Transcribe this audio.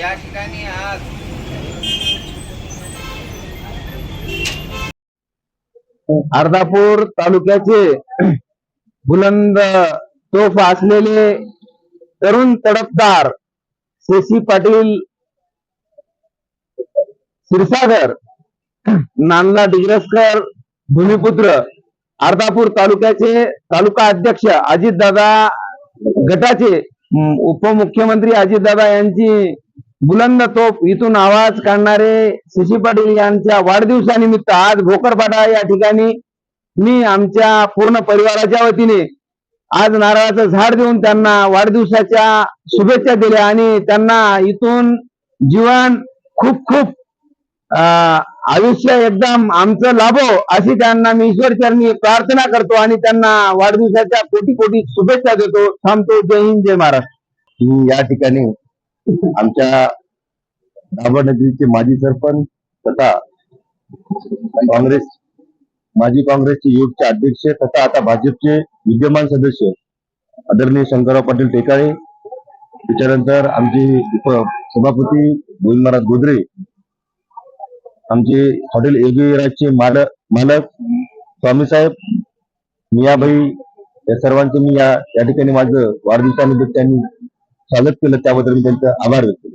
या ठिकाणी आज अर्धापूर तालुक्याचे बुलंद तोफ असलेले तरुण तडफदार शशी पाटील क्षीरसागर नांदला डिग्रसकर भूमिपुत्र अर्धापूर तालुक्याचे तालुका अध्यक्ष अजितदादा गटाचे उपमुख्यमंत्री अजितदादा यांची बुलंद तोफ इथून आवाज काढणारे शशी पाटील यांच्या वाढदिवसानिमित्त आज भोकरपाडा या ठिकाणी मी आमच्या पूर्ण परिवाराच्या वतीने आज नारळाचं झाड देऊन त्यांना वाढदिवसाच्या शुभेच्छा दिल्या आणि त्यांना इथून जीवन खूप खूप अं, आयुष्य एकदम आमचं लाभो अशी त्यांना मी ईश्वरचरणी प्रार्थना करतो आणि त्यांना वाढदिवसाच्या कोटी कोटी शुभेच्छा देतो. थांबतो. जय हिंद जय महाराष्ट्र. मी या ठिकाणी आमच्या दाभड नगरीचे माजी सरपंच तथा काँग्रेस माजी काँग्रेसचे युथचे अध्यक्ष तथा आता भाजपचे विद्यमान सदस्य आदरणीय शंकरराव पाटील टेकाळे त्याच्यानंतर आमचे उप सभापती गोविंद महाराज गोदरे आमचे हॉटेल एबीराजचे मालक मालक स्वामीसाहेब मियाभाई या सर्वांचं मी या या ठिकाणी माझं वाढदिवसानिमित्त त्यांनी स्वागत केलं. त्याबद्दल मी त्यांचा आभार व्यक्त